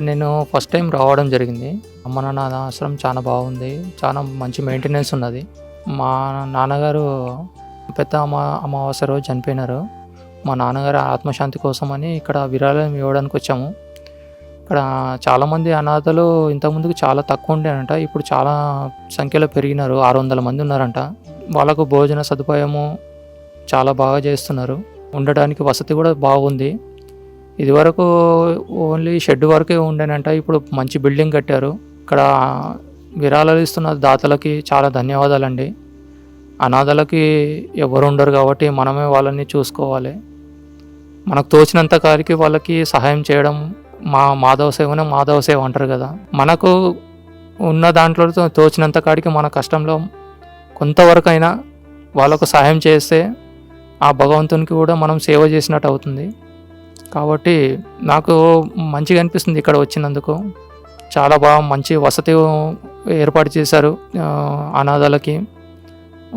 నేను first time రావడం జరిగింది. అమ్మ నాన్న ఆశ్రమం చాలా బాగుంది. చాలా మంచి మెయింటెనెన్స్ ఉన్నది. మా నాన్నగారు పెద్ద అమ్మ అమావాస్య రోజు చనిపోయినారు. మా నాన్నగారు ఆత్మశాంతి కోసమని ఇక్కడ విరాళం ఇవ్వడానికి వచ్చాము. ఇక్కడ చాలామంది అనాథలు ఇంతకుముందుకు చాలా తక్కువ ఉండేనంట. ఇప్పుడు చాలా సంఖ్యలో పెరిగినారు. ఆరు వందల మంది ఉన్నారంట. వాళ్ళకు భోజన సదుపాయము చాలా బాగా చేస్తున్నారు. ఉండడానికి వసతి కూడా బాగుంది. ఇదివరకు ఓన్లీ షెడ్ వరకే ఉండేనంట. ఇప్పుడు మంచి బిల్డింగ్ కట్టారు. ఇక్కడ విరాళాలు ఇస్తున్న దాతలకి చాలా ధన్యవాదాలండి. అనాథలకి ఎవరు ఉండరు కాబట్టి మనమే వాళ్ళని చూసుకోవాలి. మనకు తోచినంత కాడికి వాళ్ళకి సహాయం చేయడం మా మాధవ సేవనే మాధవ సేవ అంటారు కదా. మనకు ఉన్న దాంట్లో తోచినంత కాడికి మన కష్టంలో కొంతవరకైనా వాళ్ళకు సహాయం చేస్తే ఆ భగవంతునికి కూడా మనం సేవ చేసినట్టు అవుతుంది. కాబట్టి నాకు మంచిగా అనిపిస్తుంది ఇక్కడ వచ్చినందుకు. చాలా బాగా మంచి వసతి ఏర్పాటు చేశారు అనాథాలకి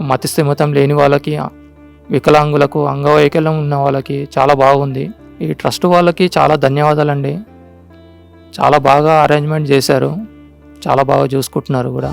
అనాథలకి లేని వాళ్ళకి వికలాంగులకు అంగవైకల్యం ఉన్న వాళ్ళకి చాలా బాగుంది. ఈ ట్రస్ట్ వాళ్ళకి చాలా ధన్యవాదాలండి. చాలా బాగా అరేంజ్మెంట్ చేశారు. చాలా బాగా చూసుకుంటున్నారు కూడా.